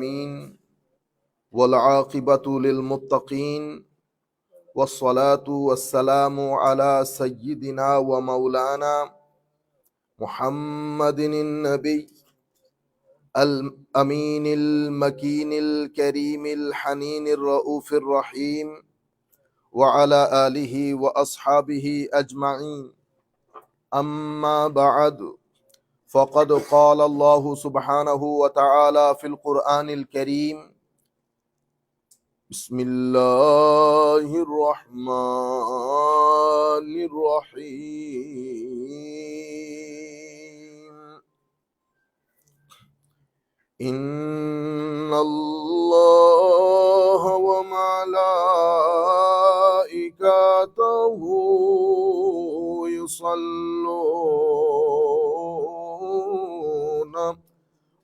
العالمين والعاقبة للمتقين والصلاة والسلام على سيدنا ومولانا محمد النبي الأمين المكين الكريم الحنين الرؤوف الرحيم وعلى آله وأصحابه أجمعين. أما بعد فقد قال الله سبحانه وتعالى في القرآن الكريم بسم الله الرحمن الرحيم. إن الله وملائكته يصلون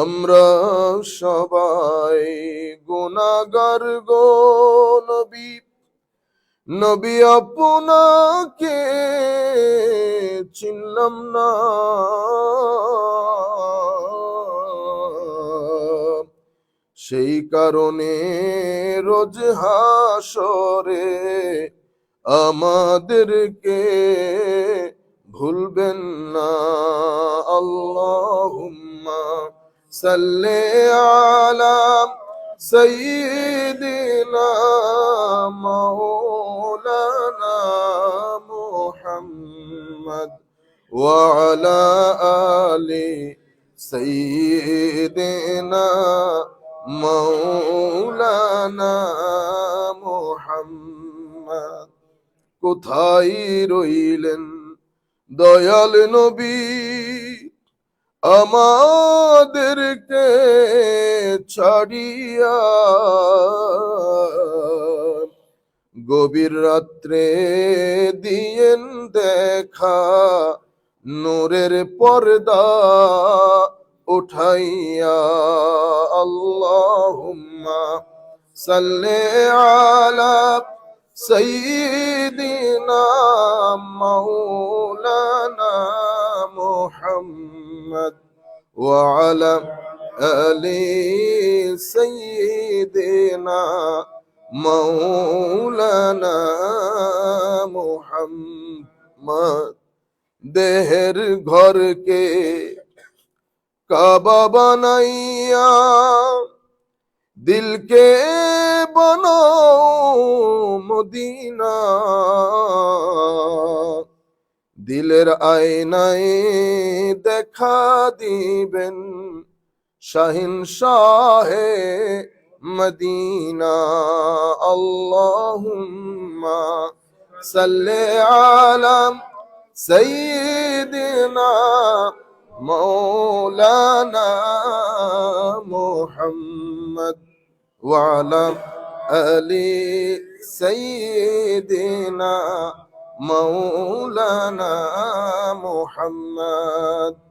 আমরা সবাই গুনাগার গো নবী। নবী আপনাকে চিনলাম না। সেই কারণে রোজ হাসরে আমাদেরকে ভুলবেন না। আল্লাহুম্মা সাল্লি আলা سيدنا مولانا محمد وعلى آل سيدنا مولانا محمد কোথায় রইলেন দয়াল নবী আমাদেরকে ছাড়িয়া গভীর রাত্রে দিয়েন দেখা, নূরের পর্দা উঠাইয়া, আল্লাহুম্মা সাল্লে আলা সাইয়্যিদিনা মাওলানা মুহাম্মদ ওয়া آل سيدنا مولانا محمد দেহের ঘরকে কাবা বানাইয়া দিলকে বানাও মদিনা দিলের আয়নায় দেখা দিবেন শাহিন শাহে মদিনা আল্লাহুম্মা সাল্লি আলা সাইয়্যিদিনা مولانا محمد وعلى آل سيدنا مولانا محمد